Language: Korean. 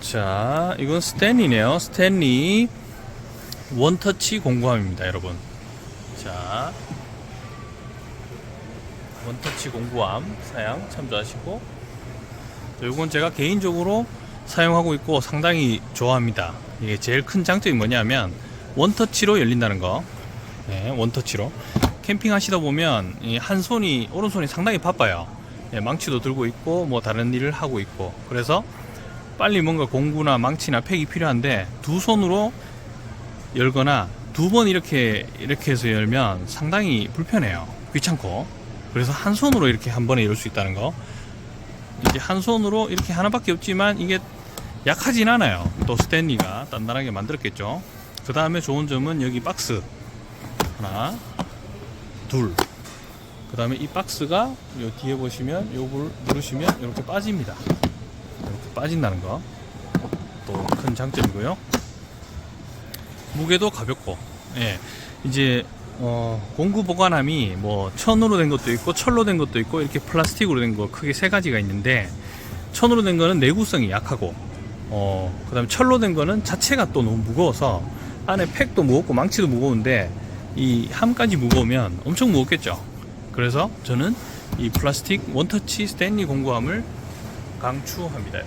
자, 이건 스탠리네요. 스탠리 원터치 공구함입니다, 여러분. 자, 원터치 공구함 사양 참조하시고, 자, 이건 제가 개인적으로 사용하고 있고 상당히 좋아합니다. 이게 제일 큰 장점이 뭐냐면 원터치로 열린다는 거. 네, 원터치로. 캠핑 하시다 보면 이한 손이 오른손이 상당히 바빠요. 예, 망치도 들고 있고 뭐 다른 일을 하고 있고 그래서 빨리 뭔가 공구나 망치나 팩이 필요한데 두 손으로 열거나 두 번 이렇게 이렇게 해서 열면 상당히 불편해요. 귀찮고 그래서 한 손으로 이렇게 한 번에 열 수 있다는 거. 이제 한 손으로 이렇게 하나밖에 없지만 이게 약하진 않아요. 또 스탠리가 단단하게 만들었겠죠. 그 다음에 좋은 점은 여기 박스 하나, 둘. 그 다음에 이 박스가 요 뒤에 보시면 요걸 누르시면 이렇게 빠집니다. 빠진다는 거. 또 큰 장점이고요. 무게도 가볍고, 예. 이제, 어, 공구 보관함이 뭐 천으로 된 것도 있고 철로 된 것도 있고 이렇게 플라스틱으로 된 거 크게 세 가지가 있는데 천으로 된 거는 내구성이 약하고 어, 그 다음에 철로 된 거는 자체가 또 너무 무거워서 안에 팩도 무겁고 망치도 무거운데 이 함까지 무거우면 엄청 무겁겠죠. 그래서 저는 이 플라스틱 원터치 스탠리 공구함을 강추합니다.